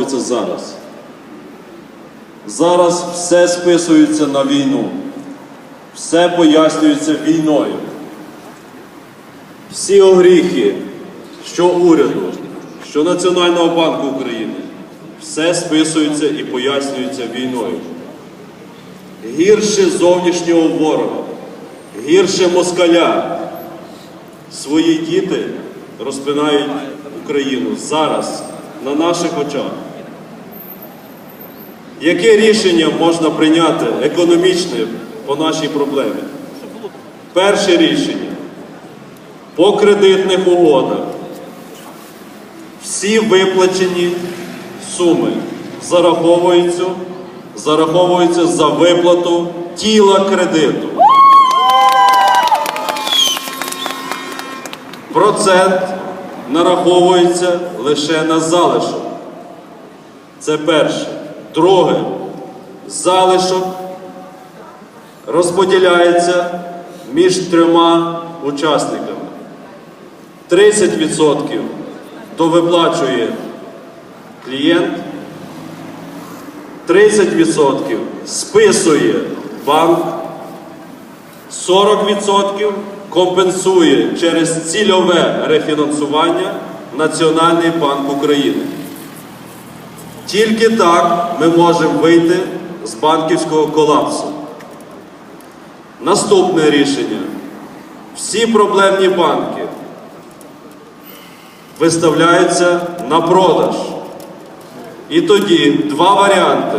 робиться зараз. Зараз все списується на війну, все пояснюється війною. Всі огріхи, що уряду, що Національного банку України, все списується і пояснюється війною. Гірше зовнішнього ворога, гірше москаля. Свої діти розпинають Україну зараз на наших очах. Яке рішення можна прийняти економічне по нашій проблемі? Перше рішення по кредитних угодах. Всі виплачені суми зараховуються, зараховуються за виплату тіла кредиту. Процент нараховується лише на залишок. Це перше. Друге, залишок розподіляється між трьома учасниками. 30% довиплачує клієнт, 30% списує банк, 40% компенсує через цільове рефінансування Національний банк України. Тільки так ми можемо вийти з банківського колапсу. Наступне рішення. Всі проблемні банки виставляються на продаж. І тоді два варіанти.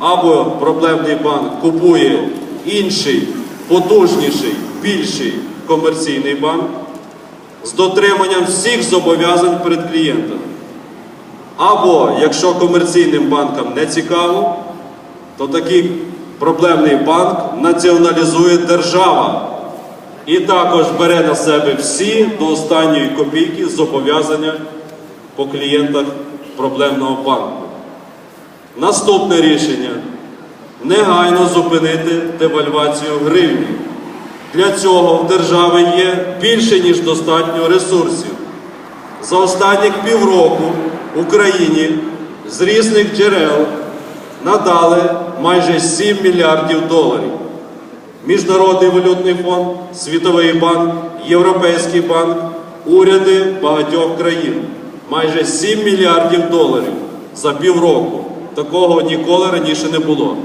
Або проблемний банк купує інший, потужніший, більший комерційний банк з дотриманням всіх зобов'язань перед клієнтом. Або якщо комерційним банкам не цікаво, то такий проблемний банк націоналізує держава і також бере на себе всі до останньої копійки зобов'язання по клієнтах проблемного банку. Наступне рішення негайно зупинити девальвацію гривні. Для цього в держави є більше, ніж достатньо ресурсів. За останніх півроку Україні з різних джерел надали майже 7 мільярдів доларів. Міжнародний валютний фонд, Світовий банк, Європейський банк, уряди багатьох країн. Майже 7 мільярдів доларів за півроку. Такого ніколи раніше не було.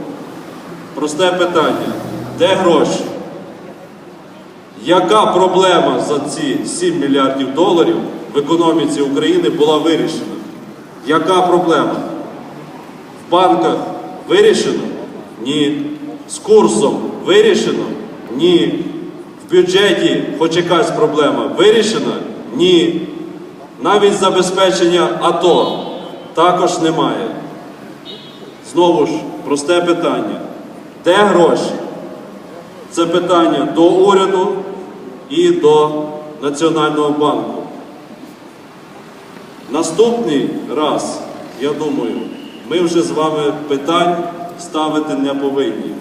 Просте питання: де гроші? Яка проблема за ці 7 мільярдів доларів в економіці України була вирішена? Яка проблема? В банках вирішено? Ні. З курсом вирішено? Ні. В бюджеті хоч якась проблема вирішена? Ні. Навіть забезпечення АТО також немає. Знову ж, просте питання. Де гроші? Це питання до уряду і до Національного банку. Наступний раз, я думаю, ми вже з вами питань ставити не повинні.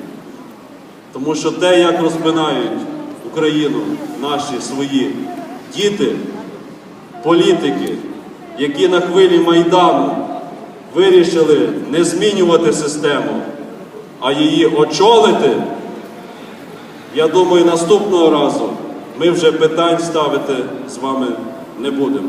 Тому що те, як розпинають Україну наші свої діти, політики, які на хвилі Майдану вирішили не змінювати систему, а її очолити, я думаю, наступного разу ми вже питань ставити з вами не будемо.